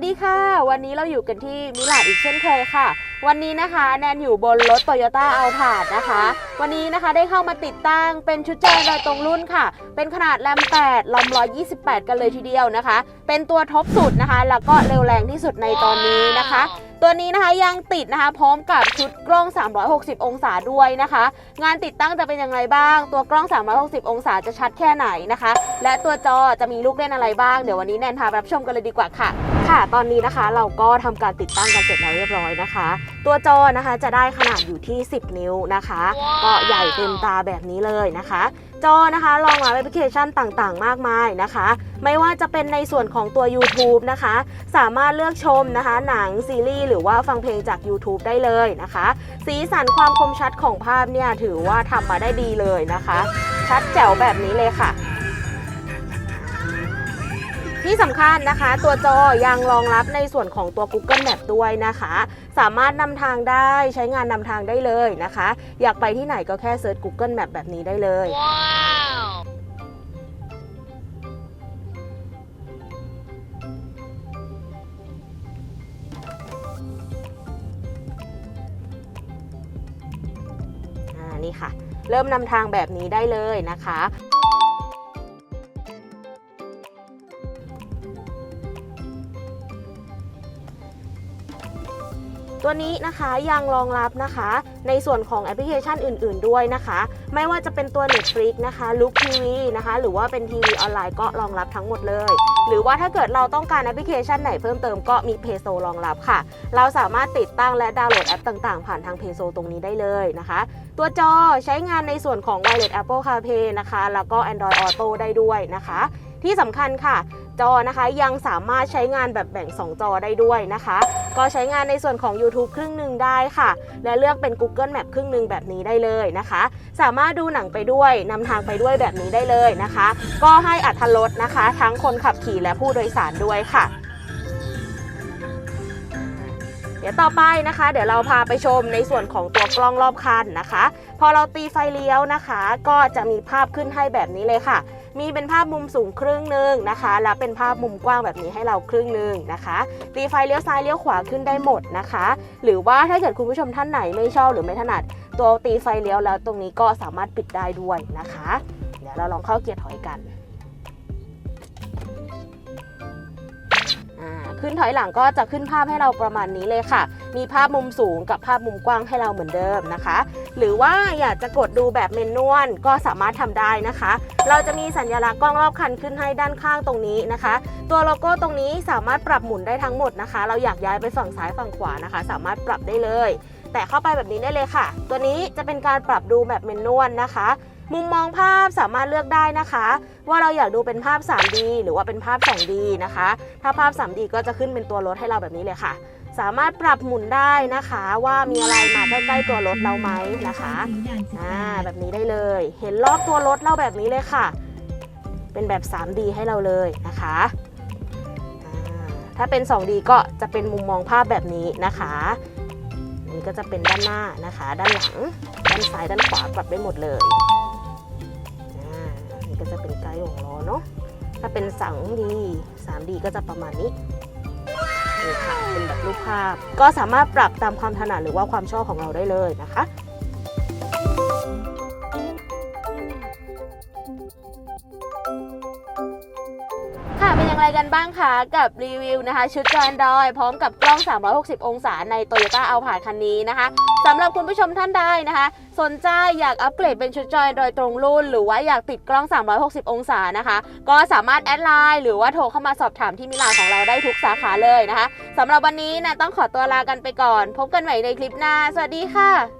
สดีค่ะ วันนี้เราอยู่กันที่มิลานอีกเช่นเคยค่ะ วันนี้นะคะแนนอยู่บนรถ Toyota a l p a r d นะคะ วันนี้นะคะได้เข้ามาติดตั้งเป็นชุดแจงโดยตรงรุ่นค่ะ เป็นขนาดแรม 8ลอม128 กันเลยทีเดียวนะคะ เป็นตัวท็อปสุดนะคะ แล้วก็เร็วแรงที่สุดในตอนนี้นะคะตัวนี้นะคะยังติดนะคะพร้อมกับชุดกล้อง 360 องศาด้วยนะคะ งานติดตั้งจะเป็นอย่างไรบ้าง ตัวกล้อง 360 องศาจะชัดแค่ไหนนะคะ และตัวจอจะมีลูกเล่นอะไรบ้าง เดี๋ยววันนี้แนนพาไปรับชมกันเลยดีกว่าค่ะ ค่ะ ตอนนี้นะคะเราก็ทำการติดตั้งกันเสร็จแล้วเรียบร้อยนะคะ ตัวจอนะคะจะได้ขนาดอยู่ที่ 10 นิ้วนะคะ ก็ใหญ่เต็มตาแบบนี้เลยนะคะ จอนะคะรองรับแอปพลิเคชันต่างๆ มากมายนะคะ ไม่ว่าจะเป็นในส่วนของตัว YouTube นะคะ สามารถเลือกชมนะคะ หนังซีรีส์หรือว่าฟังเพลงจาก YouTube ได้เลยนะคะ สีสันความคมชัดของภาพเนี่ยถือว่าทำมาได้ดีเลยนะคะ ชัดแจ๋วแบบนี้เลยค่ะ ที่สำคัญนะคะ ตัวจอยังรองรับในส่วนของตัว Google Map ด้วยนะคะ สามารถนำทางได้ใช้งานนำทางได้เลยนะคะ อยากไปที่ไหนก็แค่เซิร์ช Google Map แบบนี้ได้เลยอ่านี่ค่ะ เริ่มนำทางแบบนี้ได้เลยนะคะ ตัวนี้นะคะยังรองรับนะคะ ในส่วนของแอปพลิเคชันอื่น ๆ ด้วยนะคะ ไม่ว่าจะเป็นตัว Netflix นะคะ Look TV นะคะ หรือว่าเป็นทีวีออนไลน์ก็รองรับทั้งหมดเลย หรือว่าถ้าเกิดเราต้องการแอปพลิเคชันไหนเพิ่มเติมก็มี p a y s o รองรับค่ะ เราสามารถติดตั้งและดาวน์โหลดแอปต่าง ๆ ผ่านทาง p a y s o ตรงนี้ได้เลยนะคะ ตัวจอใช้งานในส่วนของ Wireless Apple CarPlay นะคะ แล้วก็ Android Auto ได้ด้วยนะคะ ที่สำคัญค่ะ จอนะคะ ยังสามารถใช้งานแบบแบ่ง 2 จอได้ด้วยนะคะ ก็ใช้งานในส่วนของ YouTube ครึ่งหนึ่งได้ค่ะ และเลือกเป็น Google Map ครึ่งหนึ่งแบบนี้ได้เลยนะคะ สามารถดูหนังไปด้วยนำทางไปด้วยแบบนี้ได้เลยนะคะ ก็ให้อัธรสนะคะ ทั้งคนขับขี่และผู้โดยสารด้วยค่ะ เดี๋ยวต่อไปนะคะ เดี๋ยวเราพาไปชมในส่วนของตัวกล้องรอบคันนะคะ พอเราตีไฟเลี้ยวนะคะ ก็จะมีภาพขึ้นให้แบบนี้เลยค่ะ มีเป็นภาพมุมสูงครึ่งหนึ่งนะคะ แล้วเป็นภาพมุมกว้างแบบนี้ให้เราครึ่งหนึ่งนะคะ ตีไฟเลี้ยวซ้ายเลี้ยวขวาขึ้นได้หมดนะคะ หรือว่าถ้าเกิดคุณผู้ชมท่านไหนไม่ชอบหรือไม่ถนัด ตัวตีไฟเลี้ยวแล้วตรงนี้ก็สามารถปิดได้ด้วยนะคะ เดี๋ยวเราลองเข้าเกียร์ถอยกัน ขึ้นถอยหลังก็จะขึ้นภาพให้เราประมาณนี้เลยค่ะ มีภาพมุมสูงกับภาพมุมกว้างให้เราเหมือนเดิมนะคะ หรือว่าอยากจะกดดูแบบเมนนวลก็สามารถทำได้นะคะ เราจะมีสัญลักษณ์กล้องรอบคันขึ้นให้ด้านข้างตรงนี้นะคะ ตัวโลโก้ตรงนี้สามารถปรับหมุนได้ทั้งหมดนะคะ เราอยากย้ายไปฝั่งซ้ายฝั่งขวานะคะ สามารถปรับได้เลย แต่เข้าไปแบบนี้ได้เลยค่ะ ตัวนี้จะเป็นการปรับดูแบบเมนนวลนะคะ มุมมองภาพสามารถเลือกได้นะคะ ว่าเราอยากดูเป็นภาพ 3D หรือว่าเป็นภาพ 2D นะคะ ถ้าภาพ 3D ก็จะขึ้นเป็นตัวรถให้เราแบบนี้เลยค่ะ สามารถปรับหมุนได้นะคะ ว่ามีอะไรมาใกล้ๆตัวรถเราไหมนะคะอ่าแบบนี้ได้เลย เห็นรอบตัวรถเราแบบนี้เลยค่ะ เป็นแบบ 3D ให้เราเลยนะคะถ้าเป็น 2D ก็จะเป็นมุมมองภาพแบบนี้นะคะนี่ก็จะเป็นด้านหน้านะคะ ด้านหลัง ด้านซ้าย ด้านขวาปรับได้หมดเลย ก็จะเป็นไกด์ของล้อเนาะ ถ้าเป็น 2D 3D ก็จะประมาณนี้นี่ค่ะเป็นแบบรูปภาพ ก็สามารถปรับตามความถนัดหรือว่าความชอบของเราได้เลยนะคะ ค่ะเป็นอย่างไรกันบ้างคะกับรีวิวนะคะ ชุดจอ Android พร้อมกับกล้อง 360 องศาใน Toyota a l p a r d คันนี้นะคะสำหรับคุณผู้ชมท่านใดนะคะ สนใจอยากอัปเกรดเป็นชุดจอ Android ตรงรุ่น หรือว่าอยากติดกล้อง 360 องศานะคะ ก็สามารถแอดไลน์หรือว่าโทรเข้ามาสอบถามที่มิลานของเราได้ทุกสาขาเลยนะคะสำหรับวันนี้นะต้องขอตัวลากันไปก่อน พบกันใหม่ในคลิปหน้า สวัสดีค่ะ